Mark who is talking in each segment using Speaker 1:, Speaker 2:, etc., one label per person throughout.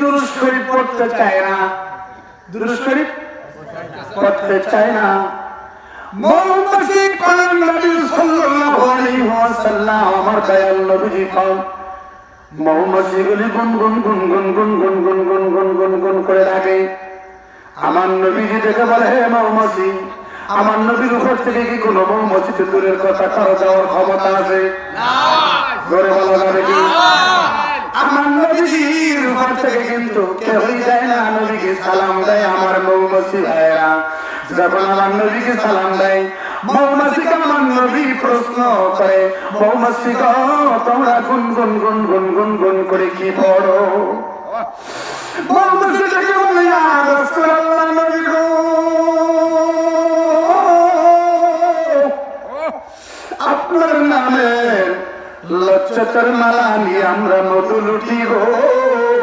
Speaker 1: দুরুস শরীফ পড়তে চায় না দুরুস শরীফ পড়তে চায় না মৌমাছি কলেন নবী সাল্লাল্লাহু আলাইহি ওয়াসাল্লাম আমার দয়াল নবীজি কন মৌমাছি গুলি গুন গুন গুন গুন গুন গুন গুন গুন গুন গুন গুন করে ডাকে আমার নবীজি দেখে বলে হে মৌমাছি আমার নবীর উপর থেকে কি কোনো মৌমাছিতে দূরের কথা কারও যাওয়ার ক্ষমতা আছে বলো না নবীজির উপর থেকে কিন্তু কেউই না, নবীকে সালাম দেয় আমার মৌমাছি ভাইয়েরা। যখন আমার নবীকে সালাম দেয় আপনার নামে লচ্ছতর মালা নিয়ে আমরা মধু লুটি গো।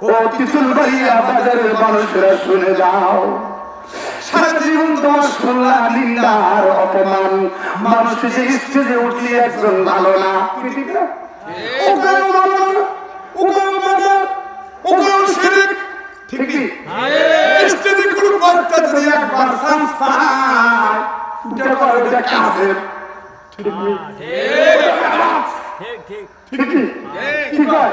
Speaker 1: ও তিতুল ভাইয়া বাজারের মানুষরা শুনে যাও সারা জীবন তোমার শুনলাম নিন্দা আর অপমান মানুষ যে স্টেজে উঠলে একজন ভালো না কি ঠিক না? ও কেন ভালো না? ও কেন ভালো? ও কেন শিরিক? ঠিক কি? স্টেজে কোনো বক্তা যদি একবার চান্স পায়, উঠে পড়ে ওটা কাফের।
Speaker 2: ঠিক ঠিক
Speaker 1: ঠিক কি? কি কয়?